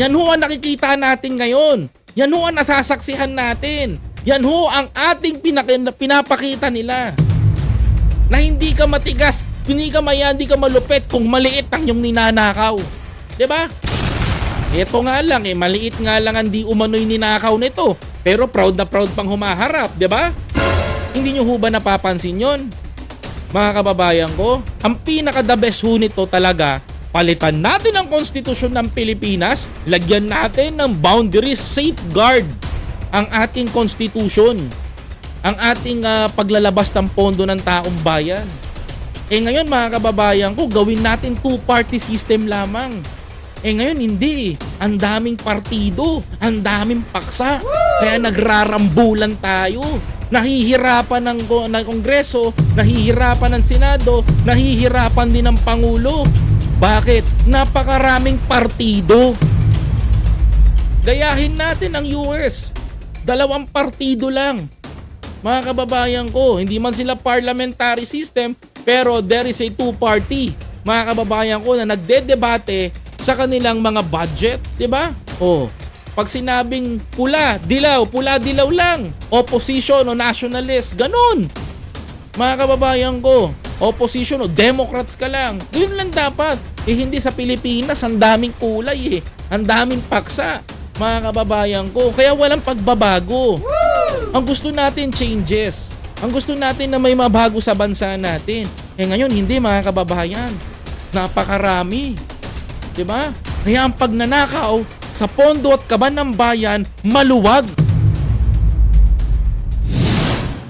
Yan ho ang nakikita natin ngayon. Yan ho ang nasasaksihan natin. Yan ho ang ating pinapakita nila. Na hindi ka matigas, hindi ka maya, hindi ka malupit kung maliit ang yung ninanakaw. ba? Ito nga lang eh, maliit nga lang ang di umano'y ninakaw nito. Pero proud na proud pang humaharap, 'di ba? Hindi nyo ho ba napapansin yon? Mga kababayan ko, ang pinaka the best ho nito talaga, palitan natin ang konstitusyon ng Pilipinas, lagyan natin ng boundaries safeguard ang ating konstitusyon, ang ating ah, paglalabas ng pondo ng taong bayan. Eh ngayon mga kababayan ko, gawin natin two-party system lamang. Eh ngayon hindi. Ang daming partido, ang daming paksa. Kaya nagrarambulan tayo. Nahihirapan ng, ng Kongreso, nahihirapan ng Senado, nahihirapan din ng Pangulo. Bakit? Napakaraming partido. Gayahin natin ang US. Dalawang partido lang. Mga kababayan ko, hindi man sila parliamentary system, pero there is a two-party. Mga kababayan ko na nagdedebate sa kanilang mga budget, 'di ba? Oh, pag sinabing pula, dilaw, pula, dilaw lang. Opposition o nationalist, ganun. Mga kababayan ko, opposition o Democrats ka lang. Yun lang dapat. Eh hindi sa Pilipinas, ang daming kulay eh. Ang daming paksa. Mga kababayan ko, kaya walang pagbabago. Ang gusto natin changes. Ang gusto natin na may mabago sa bansa natin. Eh ngayon, hindi mga kababayan. Napakarami. ba? Kaya ang pagnanakaw sa pondo at kaban ng bayan, maluwag.